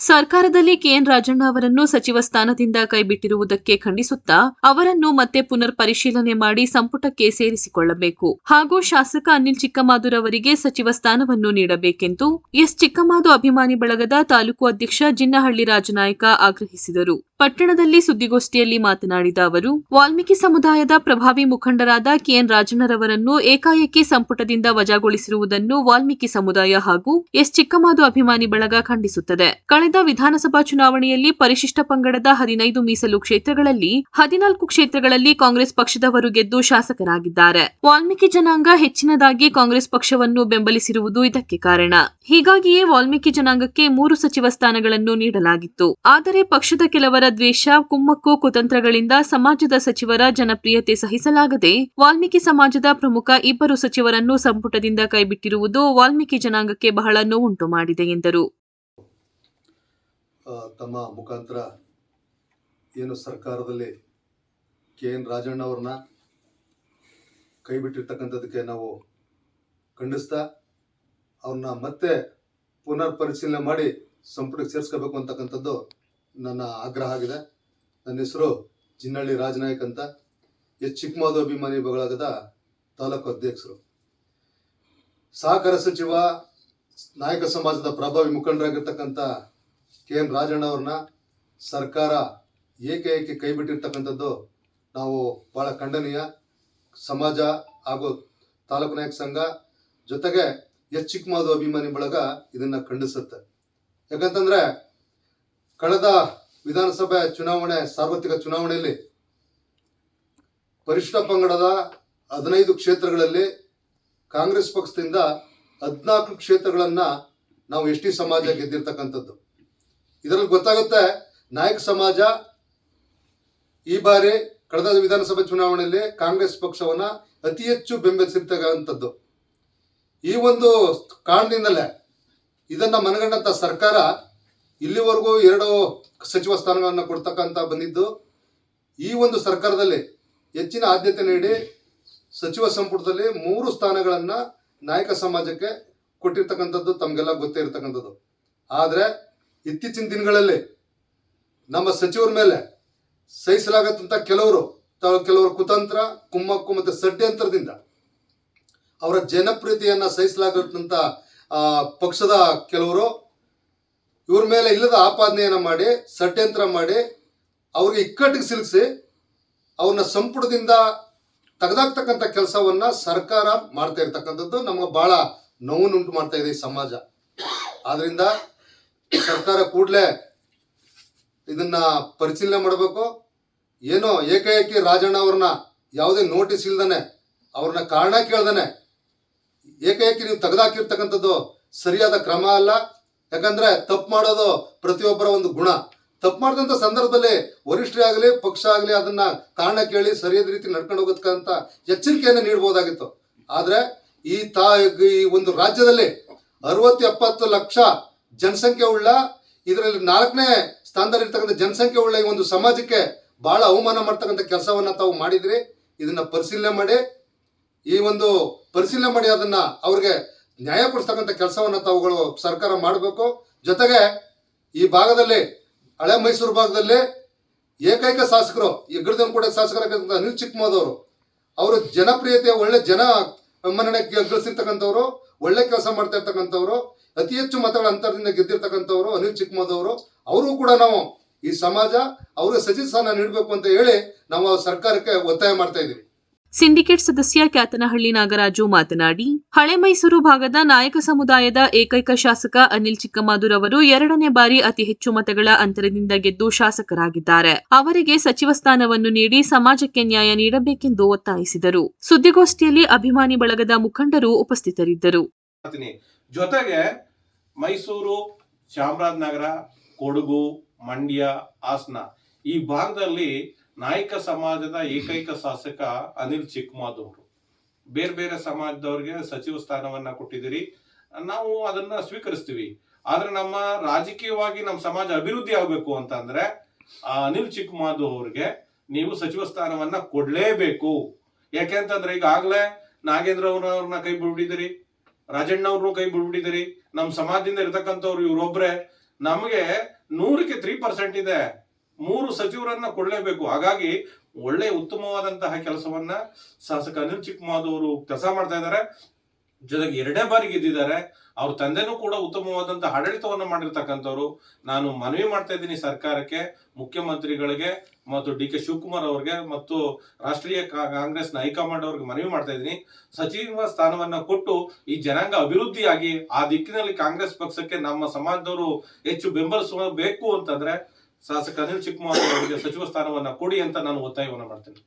ಸರ್ಕಾರದಲ್ಲಿ ಕೆಎನ್ ರಾಜಣ್ಣ ಅವರನ್ನು ಸಚಿವ ಸ್ಥಾನದಿಂದ ಕೈಬಿಟ್ಟಿರುವುದಕ್ಕೆ ಖಂಡಿಸುತ್ತಾ ಅವರನ್ನು ಮತ್ತೆ ಪುನರ್ ಪರಿಶೀಲನೆ ಮಾಡಿ ಸಂಪುಟಕ್ಕೆ ಸೇರಿಸಿಕೊಳ್ಳಬೇಕು. ಹಾಗೂ ಶಾಸಕ ಅನಿಲ್ ಚಿಕ್ಕಮಾದೂರ್ ಅವರಿಗೆ ಸಚಿವ ಸ್ಥಾನವನ್ನು ನೀಡಬೇಕೆಂದು ಎಸ್ ಚಿಕ್ಕಮಾದು ಅಭಿಮಾನಿ ಬಳಗದ ತಾಲೂಕು ಅಧ್ಯಕ್ಷ ಜಿನ್ನಹಳ್ಳಿ ರಾಜನಾಯಕ ಆಗ್ರಹಿಸಿದರು. ಪಟ್ಟಣದಲ್ಲಿ ಸುದ್ದಿಗೋಷ್ಠಿಯಲ್ಲಿ ಮಾತನಾಡಿದ ಅವರು, ವಾಲ್ಮೀಕಿ ಸಮುದಾಯದ ಪ್ರಭಾವಿ ಮುಖಂಡರಾದ ಕೆಎನ್ ರಾಜಣ್ಣರವರನ್ನು ಏಕಾಏಕಿ ಸಂಪುಟದಿಂದ ವಜಾಗೊಳಿಸಿರುವುದನ್ನು ವಾಲ್ಮೀಕಿ ಸಮುದಾಯ ಹಾಗೂ ಎಸ್. ಚಿಕ್ಕಮಾದು ಅಭಿಮಾನಿ ಬಳಗ ಖಂಡಿಸುತ್ತದೆ. ಕಳೆದ ವಿಧಾನಸಭಾ ಚುನಾವಣೆಯಲ್ಲಿ ಪರಿಶಿಷ್ಟ ಪಂಗಡದ ಹದಿನೈದು ಮೀಸಲು ಕ್ಷೇತ್ರಗಳಲ್ಲಿ, ಹದಿನಾಲ್ಕು ಕ್ಷೇತ್ರಗಳಲ್ಲಿ ಕಾಂಗ್ರೆಸ್ ಪಕ್ಷದವರು ಗೆದ್ದು ಶಾಸಕರಾಗಿದ್ದಾರೆ. ವಾಲ್ಮೀಕಿ ಜನಾಂಗ ಹೆಚ್ಚಿನದಾಗಿ ಕಾಂಗ್ರೆಸ್ ಪಕ್ಷವನ್ನು ಬೆಂಬಲಿಸಿರುವುದು ಇದಕ್ಕೆ ಕಾರಣ. ಹೀಗಾಗಿಯೇ ವಾಲ್ಮೀಕಿ ಜನಾಂಗಕ್ಕೆ ಮೂರು ಸಚಿವ ಸ್ಥಾನಗಳನ್ನು ನೀಡಲಾಗಿತ್ತು. ಆದರೆ ಪಕ್ಷದ ಕೆಲವರ ದ್ವೇಷ, ಕುಮ್ಮಕ್ಕು, ಕುತಂತ್ರಗಳಿಂದ ಸಮಾಜದ ಸಚಿವರ ಜನಪ್ರಿಯತೆ ಸಹಿಸಲಾಗದೆ ವಾಲ್ಮೀಕಿ ಸಮಾಜದ ಪ್ರಮುಖ ಇಬ್ಬರು ಸಚಿವರನ್ನು ಸಂಪುಟದಿಂದ ಕೈಬಿಟ್ಟಿರುವುದು ವಾಲ್ಮೀಕಿ ಜನಾಂಗಕ್ಕೆ ಬಹಳ ನೋವುಂಟು ಮಾಡಿದೆ ಎಂದರು. ತಮ್ಮ ಮುಖಾಂತರ ಏನು ಸರ್ಕಾರದಲ್ಲಿ ಕೆ ಎನ್ ರಾಜಣ್ಣ ಅವ್ರನ್ನ ಕೈ ಬಿಟ್ಟಿರ್ತಕ್ಕಂಥದ್ದಕ್ಕೆ ನಾವು ಖಂಡಿಸ್ತಾ ಅವ್ರನ್ನ ಮತ್ತೆ ಪುನರ್ ಪರಿಶೀಲನೆ ಮಾಡಿ ಸಂಪುಟಕ್ಕೆ ಸೇರಿಸ್ಕೋಬೇಕು ಅಂತಕ್ಕಂಥದ್ದು ನನ್ನ ಆಗ್ರಹ ಆಗಿದೆ. ನನ್ನ ಹೆಸರು ಜಿನ್ನಳ್ಳಿ ರಾಜನಾಯಕ್ ಅಂತ. ಎಚ್. ಚಿಕ್ಕಮಾದು ಅಭಿಮಾನಿ ಬಳಗದ ತಾಲೂಕು ಅಧ್ಯಕ್ಷರು. ಸಹಕಾರ ಸಚಿವ, ನಾಯಕ ಸಮಾಜದ ಪ್ರಭಾವಿ ಮುಖಂಡರಾಗಿರ್ತಕ್ಕಂಥ ಕೆ. ಎನ್. ರಾಜಣ್ಣ ಅವ್ರನ್ನ ಸರ್ಕಾರ ಏಕೆ ಕೈ ಬಿಟ್ಟಿರ್ತಕ್ಕಂಥದ್ದು ನಾವು ಭಾಳ ಖಂಡನೀಯ ಸಮಾಜ ಹಾಗೂ ತಾಲೂಕು ನಾಯಕ ಸಂಘ ಜೊತೆಗೆ ಎಚ್. ಚಿಕ್ಕಮಾದು ಅಭಿಮಾನಿ ಬಳಗ ಇದನ್ನ ಖಂಡಿಸುತ್ತೆ. ಯಾಕಂತಂದ್ರೆ ಕಳೆದ ವಿಧಾನಸಭೆ ಚುನಾವಣೆ, ಸಾರ್ವತ್ರಿಕ ಚುನಾವಣೆಯಲ್ಲಿ ಪರಿಶಿಷ್ಟ ಪಂಗಡದ ಹದಿನೈದು ಕ್ಷೇತ್ರಗಳಲ್ಲಿ ಕಾಂಗ್ರೆಸ್ ಪಕ್ಷದಿಂದ ಹದಿನಾಲ್ಕು ಕ್ಷೇತ್ರಗಳನ್ನು ನಾವು ಎಸ್ ಟಿ ಸಮಾಜ ಗೆದ್ದಿರ್ತಕ್ಕಂಥದ್ದು. ಇದರಲ್ಲಿ ಗೊತ್ತಾಗುತ್ತೆ ನಾಯಕ ಸಮಾಜ ಈ ಬಾರಿ ಕಳೆದ ವಿಧಾನಸಭೆ ಚುನಾವಣೆಯಲ್ಲಿ ಕಾಂಗ್ರೆಸ್ ಪಕ್ಷವನ್ನ ಅತಿ ಹೆಚ್ಚು ಬೆಂಬಲಿಸಿರ್ತಕ್ಕಂಥದ್ದು. ಈ ಒಂದು ಕಾರಣದಿಂದಲೇ ಇದನ್ನು ಮನಗಂಡಂಥ ಸರ್ಕಾರ ಇಲ್ಲಿವರೆಗೂ ಎರಡು ಸಚಿವ ಸ್ಥಾನಗಳನ್ನು ಕೊಡ್ತಕ್ಕಂಥ ಬಂದಿದ್ದು, ಈ ಒಂದು ಸರ್ಕಾರದಲ್ಲಿ ಹೆಚ್ಚಿನ ಆದ್ಯತೆ ನೀಡಿ ಸಚಿವ ಸಂಪುಟದಲ್ಲಿ ಮೂರು ಸ್ಥಾನಗಳನ್ನು ನಾಯಕ ಸಮಾಜಕ್ಕೆ ಕೊಟ್ಟಿರ್ತಕ್ಕಂಥದ್ದು ತಮಗೆಲ್ಲ ಗೊತ್ತೇ ಇರತಕ್ಕಂಥದ್ದು. ಆದರೆ ಇತ್ತೀಚಿನ ದಿನಗಳಲ್ಲಿ ನಮ್ಮ ಸಚಿವರ ಮೇಲೆ ಸಹಿಸಲಾಗತ್ತಂಥ ಕೆಲವರು ಕೆಲವರು ಕುತಂತ್ರ, ಕುಮ್ಮಕ್ಕು ಮತ್ತು ಷಡ್ಯಂತ್ರದಿಂದ ಅವರ ಜನಪ್ರಿಯತೆಯನ್ನು ಸಹಿಸಲಾಗತ್ತಂತ ಪಕ್ಷದ ಕೆಲವರು ಇವ್ರ ಮೇಲೆ ಇಲ್ಲದ ಆಪಾದನೆಯನ್ನು ಮಾಡಿ, ಷಡ್ಯಂತ್ರ ಮಾಡಿ, ಅವ್ರಿಗೆ ಇಕ್ಕಟ್ಟಿಗೆ ಸಿಲುಕಿಸಿ ಅವ್ರನ್ನ ಸಂಪುಟದಿಂದ ತೆಗೆದಾಕ್ತಕ್ಕಂಥ ಕೆಲಸವನ್ನ ಸರ್ಕಾರ ಮಾಡ್ತಾ ಇರ್ತಕ್ಕಂಥದ್ದು ನಮಗೆ ಬಹಳ ನೋವನ್ನುಂಟು ಮಾಡ್ತಾ ಇದೆ ಈ ಸಮಾಜ. ಆದ್ರಿಂದ ಸರ್ಕಾರ ಕೂಡಲೇ ಇದನ್ನ ಪರಿಶೀಲನೆ ಮಾಡಬೇಕು. ಏನೋ ಏಕಾಏಕಿ ರಾಜಣ್ಣ ಅವ್ರನ್ನ ಯಾವುದೇ ನೋಟಿಸ್ ಇಲ್ದನೆ ಅವ್ರನ್ನ ಕಾರಣ ಕೇಳ್ದನೆ. ಏಕಾಏಕಿ ನೀವು ತೆಗೆದಾಕಿರ್ತಕ್ಕಂಥದ್ದು ಸರಿಯಾದ ಕ್ರಮ ಅಲ್ಲ. ಯಾಕಂದ್ರೆ ತಪ್ಪು ಮಾಡೋದು ಪ್ರತಿಯೊಬ್ಬರ ಒಂದು ಗುಣ. ತಪ್ಪು ಮಾಡಿದಂಥ ಸಂದರ್ಭದಲ್ಲಿ ವರಿಷ್ಠರೇ ಆಗಲಿ, ಪಕ್ಷ ಆಗಲಿ ಅದನ್ನ ಕಾರಣ ಕೇಳಿ ಸರಿಯಾದ ರೀತಿ ನಡ್ಕೊಂಡು ಹೋಗೋದಕ್ಕಂತ ಎಚ್ಚರಿಕೆಯನ್ನು ನೀಡಬಹುದಾಗಿತ್ತು ಆದರೆ ಈ ತಾ, ಈ ಒಂದು ರಾಜ್ಯದಲ್ಲಿ ಅರವತ್ತು ಎಪ್ಪತ್ತು ಲಕ್ಷ ಜನಸಂಖ್ಯೆ ಉಳ್ಳ, ಇದರಲ್ಲಿ ನಾಲ್ಕನೇ ಸ್ಥಾನದಲ್ಲಿ ಇರ್ತಕ್ಕಂಥ ಜನಸಂಖ್ಯೆ ಉಳ್ಳ ಈ ಒಂದು ಸಮಾಜಕ್ಕೆ ಬಹಳ ಅವಮಾನ ಮಾಡ್ತಕ್ಕಂಥ ಕೆಲಸವನ್ನ ತಾವು ಮಾಡಿದ್ರಿ. ಇದನ್ನ ಪರಿಶೀಲನೆ ಮಾಡಿ, ಈ ಒಂದು ಪರಿಶೀಲನೆ ಮಾಡಿ ಅದನ್ನ ಅವ್ರಿಗೆ ನ್ಯಾಯ ಕೊಡಿಸ್ತಕ್ಕಂಥ ಕೆಲಸವನ್ನ ತಾವುಗಳು ಸರ್ಕಾರ ಮಾಡಬೇಕು. ಜೊತೆಗೆ ಈ ಭಾಗದಲ್ಲಿ ಹಳೆ ಮೈಸೂರು ಭಾಗದಲ್ಲಿ ಏಕೈಕ ಶಾಸಕರು ಹೆಗ್ಗಡದನ್ ಕೂಡ ಶಾಸಕರಾಗಿರ್ತಕ್ಕಂಥ ಅನಿಲ್ ಚಿಕ್ಕಮೋದವರು, ಅವರು ಜನಪ್ರಿಯತೆ, ಒಳ್ಳೆ ಜನ ಮನ್ನಣೆ ಗಳಿಸಿರ್ತಕ್ಕಂಥವ್ರು ಒಳ್ಳೆ ಕೆಲಸ ಮಾಡ್ತಾ ಇರ್ತಕ್ಕಂಥವ್ರು, ಅತಿ ಹೆಚ್ಚು ಮತಗಳ ಅಂತರದಿಂದ ಗೆದ್ದಿರ್ತಕ್ಕಂಥವ್ರು ಅನಿಲ್ ಚಿಕ್ಕಮೋದವರು. ಅವರು ಕೂಡ ನಾವು ಈ ಸಮಾಜ, ಅವ್ರಿಗೆ ಸ್ಥಾನ ನೀಡಬೇಕು ಅಂತ ಹೇಳಿ ನಾವು ಸರ್ಕಾರಕ್ಕೆ ಒತ್ತಾಯ ಮಾಡ್ತಾ ಇದ್ದೀವಿ. ಸಿಂಡಿಕೇಟ್ ಸದಸ್ಯ ಕ್ಯಾತನಹಳ್ಳಿ ನಾಗರಾಜು ಮಾತನಾಡಿ, ಹಳೆ ಮೈಸೂರು ಭಾಗದ ನಾಯಕ ಸಮುದಾಯದ ಏಕೈಕ ಶಾಸಕ ಅನಿಲ್ ಚಿಕ್ಕಮಾದೂರ್ ಅವರು ಎರಡನೇ ಬಾರಿ ಅತಿ ಹೆಚ್ಚು ಮತಗಳ ಅಂತರದಿಂದ ಗೆದ್ದು ಶಾಸಕರಾಗಿದ್ದಾರೆ. ಅವರಿಗೆ ಸಚಿವ ಸ್ಥಾನವನ್ನು ನೀಡಿ ಸಮಾಜಕ್ಕೆ ನ್ಯಾಯ ನೀಡಬೇಕೆಂದು ಒತ್ತಾಯಿಸಿದರು. ಸುದ್ದಿಗೋಷ್ಠಿಯಲ್ಲಿ ಅಭಿಮಾನಿ ಬಳಗದ ಮುಖಂಡರು ಉಪಸ್ಥಿತರಿದ್ದರು. ಜೊತೆಗೆ ಮೈಸೂರು ಚಾಮರಾಜನಗರ, ಕೊಡಗು, ಮಂಡ್ಯ, ಹಾಸನ ಈ ಭಾಗದಲ್ಲಿ ನಾಯಕ ಸಮಾಜದ ಏಕೈಕ ಶಾಸಕ ಅನಿಲ್ ಚಿಕ್ಕಮಾದವರು. ಬೇರೆ ಬೇರೆ ಸಮಾಜದವ್ರಿಗೆ ಸಚಿವ ಸ್ಥಾನವನ್ನ ಕೊಟ್ಟಿದ್ದೀರಿ. ನಾವು ಅದನ್ನ ಸ್ವೀಕರಿಸ್ತೀವಿ. ಆದ್ರೆ ನಮ್ಮ ರಾಜಕೀಯವಾಗಿ ನಮ್ಮ ಸಮಾಜ ಅಭಿವೃದ್ಧಿ ಆಗ್ಬೇಕು ಅಂತ ಅಂದ್ರೆ ಆ ಅನಿಲ್ ಚಿಕ್ಕಮಾದು ಅವ್ರಿಗೆ ನೀವು ಸಚಿವ ಸ್ಥಾನವನ್ನ ಕೊಡ್ಲೇಬೇಕು. ಯಾಕೆಂತಂದ್ರೆ ಈಗಾಗಲೇ ನಾಗೇಂದ್ರ ಅವ್ರನ್ನ ಕೈ ಬಿಡ್ಬಿಟ್ಟಿದ್ದೀರಿ. ರಾಜಣ್ಣ ಅವ್ರನ್ನೂ ಕೈ ಬಿಡ್ಬಿಟ್ಟಿದ್ದೀರಿ. ನಮ್ಮ ಸಮಾಜದಿಂದ ಇರತಕ್ಕಂಥವ್ರು ಇವ್ರೊಬ್ರೆ. ನಮಗೆ ನೂರಕ್ಕೆ ತ್ರೀ ಪರ್ಸೆಂಟ್ ಇದೆ. ಮೂರು ಸಚಿವರನ್ನ ಕೊಡಲೇಬೇಕು. ಹಾಗಾಗಿ ಒಳ್ಳೆ ಉತ್ತಮವಾದಂತಹ ಕೆಲಸವನ್ನ ಶಾಸಕ ಅನಿಲ್ ಚಿಕ್ಕಮಾದವರು ಕೆಲಸ ಮಾಡ್ತಾ ಇದ್ದಾರೆ. ಜೊತೆಗೆ ಎರಡನೇ ಬಾರಿ ಗೆದ್ದಿದ್ದಾರೆ. ಅವ್ರ ತಂದೆನೂ ಕೂಡ ಉತ್ತಮವಾದಂತಹ ಆಡಳಿತವನ್ನು ಮಾಡಿರ್ತಕ್ಕಂಥವ್ರು. ನಾನು ಮನವಿ ಮಾಡ್ತಾ ಇದ್ದೀನಿ ಸರ್ಕಾರಕ್ಕೆ, ಮುಖ್ಯಮಂತ್ರಿಗಳಿಗೆ ಮತ್ತು ಡಿ ಕೆ ಶಿವಕುಮಾರ್ ಅವ್ರಿಗೆ ಮತ್ತು ರಾಷ್ಟ್ರೀಯ ಕಾಂಗ್ರೆಸ್ನ ಹೈಕಮಾಂಡ್ ಅವ್ರಿಗೆ ಮನವಿ ಮಾಡ್ತಾ ಇದ್ದೀನಿ. ಸಚಿವ ಸ್ಥಾನವನ್ನ ಕೊಟ್ಟು ಈ ಜನಾಂಗ ಅಭಿವೃದ್ಧಿಯಾಗಿ ಆ ದಿಕ್ಕಿನಲ್ಲಿ ಕಾಂಗ್ರೆಸ್ ಪಕ್ಷಕ್ಕೆ ನಮ್ಮ ಸಮಾಜದವರು ಹೆಚ್ಚು ಬೆಂಬಲಿಸಬೇಕು ಅಂತಂದ್ರೆ ಶಾಸಕ ಅನಿಲ್ ಚಿಕ್ಕಮಾರ್ ಅವರಿಗೆ ಸಚಿವ ಸ್ಥಾನವನ್ನ ಕೊಡಿ ಅಂತ ನಾನು ಒತ್ತಾಯವನ್ನ ಮಾಡ್ತೇನೆ.